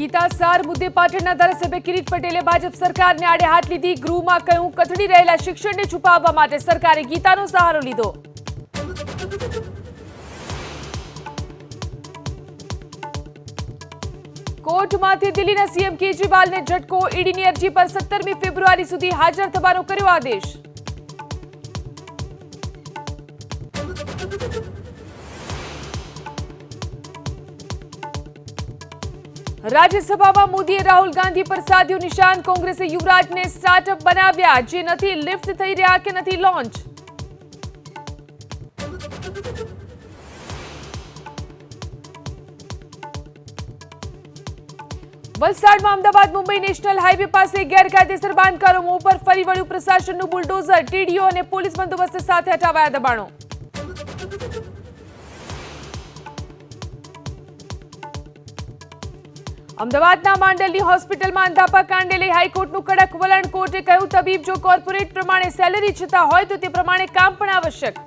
ગીતા સાર મુદ્દે પાટણના ધારાસભ્ય કિરીટ પટેલે ભાજપ સરકારને આડે હાથ લીધી. ગૃહમાં કહ્યું કથળી રહેલા શિક્ષણને છુપાવવા માટે સરકારે ગીતાનો સહારો લીધો. કોર્ટમાંથી દિલ્હીના સીએમ કેજરીવાલને ઝટકો, ઈડીની અરજી પર સત્તરમી ફેબ્રુઆરી સુધી હાજર થવાનો કર્યો આદેશ. રાજ્યસભામાં મોદીએ રાહુલ ગાંધી પર સાધ્યું નિશાન, કોંગ્રેસે યુવરાજને સ્ટાર્ટઅપ બનાવ્યા. જે નથી લિફ્ટ થઈ રહ્યા કે નથી લોન્ચ વલસાડમાં અમદાવાદ મુંબઈ નેશનલ હાઈવે પાસે ગેરકાયદેસર બાંધકારો ઉપર ફરી વળ્યું પ્રશાસનનું બુલડોઝર. ટીડીઓ અને પોલીસ બંદોબસ્ત સાથે હટાવાયા દબાણો. અમદાવાદના માંડલની હોસ્પિટલમાં અંધાપા કાંડે લઈ હાઈકોર્ટનું કડક વલણ કોર્ટે કહ્યું, તબીબ જો કોર્પોરેટ પ્રમાણે સેલરી છતાં હોય તો તે પ્રમાણે કામ પણ આવશ્યક.